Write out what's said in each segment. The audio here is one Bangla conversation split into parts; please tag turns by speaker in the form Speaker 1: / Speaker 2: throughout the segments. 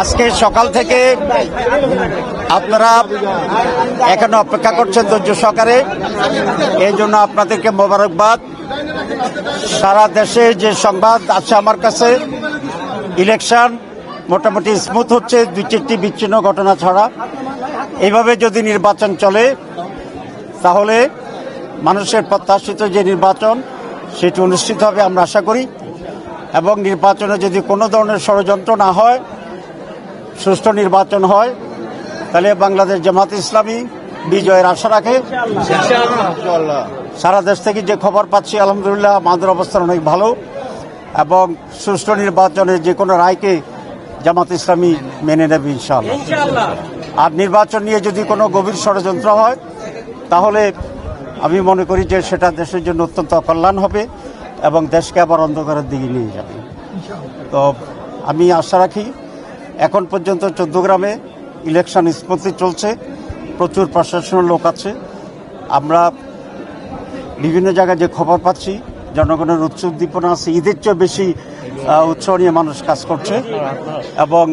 Speaker 1: আজকে সকাল থেকে আপনারা এখানে অপেক্ষা করছেন ধৈর্য সহকারে। এই জন্য আপনাদেরকে মোবারকবাদ। সারা দেশে যে সংবাদ আছে আমার কাছে, ইলেকশন মোটামুটি স্মুথ হচ্ছে, দুই চারটি বিচ্ছিন্ন ঘটনা ছাড়া। এইভাবে যদি নির্বাচন চলে, তাহলে মানুষের প্রত্যাশিত যে নির্বাচন, সেটি অনুষ্ঠিত হবে আমরা আশা করি। এবং নির্বাচনে যদি কোনো ধরনের ষড়যন্ত্র না হয় সুষ্ঠু নির্বাচন হয় তাহলে বাংলাদেশ জামাত ইসলামী বিজয়ের আশা রাখে। সারা দেশ থেকে যে খবর পাচ্ছি আলহামদুলিল্লাহ আমাদের অবস্থান অনেক ভালো এবং সুষ্ঠু নির্বাচনে যে কোনো রায়কে জামাত ইসলামী মেনে নেবে ইনশাআল্লাহ। আর নির্বাচন নিয়ে যদি কোনো গভীর ষড়যন্ত্র হয় তাহলে আমি মনে করি যে সেটা দেশের জন্য অত্যন্ত অকল্যাণ হবে এবং দেশকে আবার অন্ধকারের দিকে নিয়ে যাবে। তো আমি আশা রাখি এখন পর্যন্ত চোদ্দগ্রামে ইলেকশন স্মুথলি চলছে। প্রচুর প্রশাসনের লোক আছে। আমরা বিভিন্ন জায়গায় যে খবর পাচ্ছি, জনগণের উচ্চ উদ্দীপনা আছে, ঈদের চেয়ে বেশি উৎসাহ নিয়ে মানুষ কাজ করছে এবং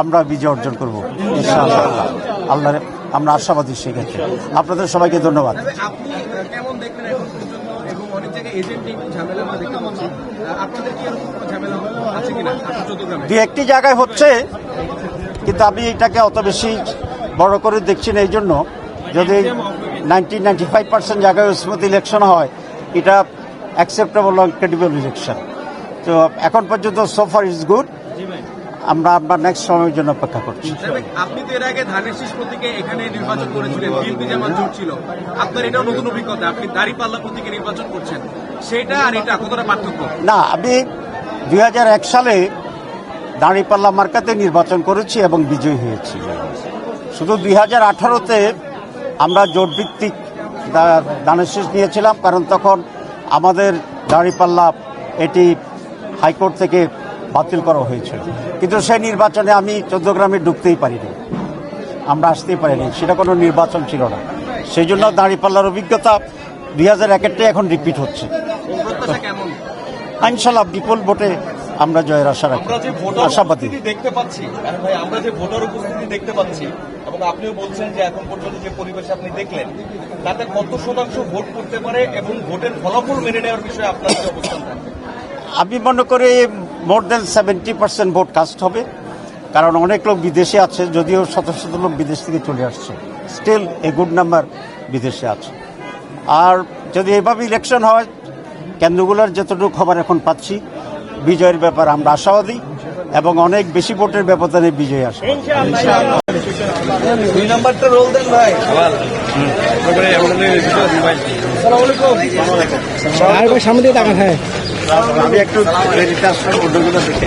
Speaker 1: আমরা বিজয় অর্জন করব আল্লাহ আমরা আশাবাদী সেক্ষেত্রে আপনাদের সবাইকে ধন্যবাদ।
Speaker 2: ঝামেলা
Speaker 1: দু একটি জায়গায় হচ্ছে কিন্তু আমি এটাকে অত বেশি বড় করে দেখছি না এই জন্য যদি নাইনটি নাইনটি ফাইভ পার্সেন্ট জায়গায় স্মুথ ইলেকশন হয় এটা অ্যাকসেপ্টেবল ক্রেডিবল ইলেকশন তো এখন পর্যন্ত সোফার ইজ গুড আমরা আপনার নেক্সট সময়ের জন্য অপেক্ষা করছি।
Speaker 2: আপনি তো এর আগে ধানের শীষ প্রতীকে এখানে নির্বাচন করেছিলেন বিএনপি জামাত জোট ছিল। আপনার এটাও নতুন অভিজ্ঞতা আপনি দাঁড়িপাল্লা প্রতীকে নির্বাচন করছেন। সেটা আর এটা কতটা পার্থক্য?
Speaker 1: না আমি দুই হাজার এক সালে দাঁড়িপাল্লা মার্কাতে নির্বাচন করেছি এবং বিজয়ী হয়েছি। শুধু দুই হাজার আঠারোতে আমরা জোটভিত্তিক দানের শীষ নিয়েছিলাম, কারণ তখন আমাদের দাঁড়িপাল্লা এটি হাইকোর্ট থেকে বাতিল করা হয়েছিল। কিন্তু সেই নির্বাচনে আমি চোদ্দগ্রামে ঢুকতেই পারিনি। আমরা আসতেই পারিনি। সেটা কোনো নির্বাচন ছিল না। সেই জন্য দাঁড়িপাল্লার অভিজ্ঞতা দুই হাজার একেরটাই এখন রিপিট হচ্ছে। ইনশাল্লাহ বিপুল ভোটে আমরা জয়ের আশা রাখি। আশাবাদী।
Speaker 3: দেখতে পাচ্ছি ভাই আমরা যে ভোটার উপস্থিতি দেখতে পাচ্ছি এবং আপনিও বলছেন যে এখন পর্যন্ত যে পরিবেশ আপনি দেখলেন তাতে কত শতাংশ ভোট করতে পারে এবং ভোটের ফলাফল মেনে নেওয়ার বিষয়ে আপনার কি অবস্থান থাকবে
Speaker 1: আমি মনে করি more than seventy percent vote cast হবে কারণ অনেক লোক বিদেশে আছে যদিও শত শত লোক বিদেশ থেকে চলে আসছে। স্টিল এ গুড নাম্বার বিদেশে আছে। আর যদি এভাবে ইলেকশন হয় কেন্দ্রগুলোর যতটুকু খবর এখন পাচ্ছি বিজয়ের ব্যাপার আমরা আশাবাদী এবং অনেক বেশি ভোটের ব্যবধানে বিজয় আসে
Speaker 3: দুই নাম্বারটা রোল দেন ভাই।
Speaker 4: সামনে দিয়ে তাকান হ্যাঁ
Speaker 1: আমি একটু অন্যগুলো দেখে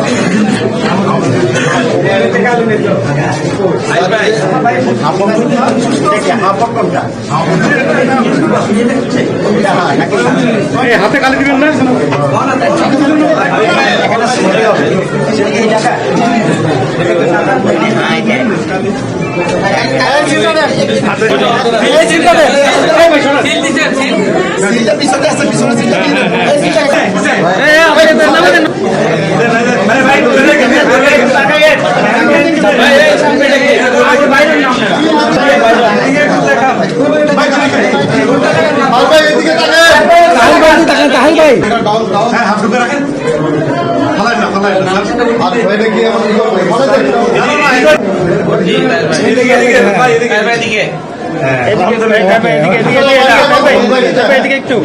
Speaker 4: হাতে কালি দিবেন না তাহাই
Speaker 3: এদিকে এদিকে এদিকে এদিকে একটু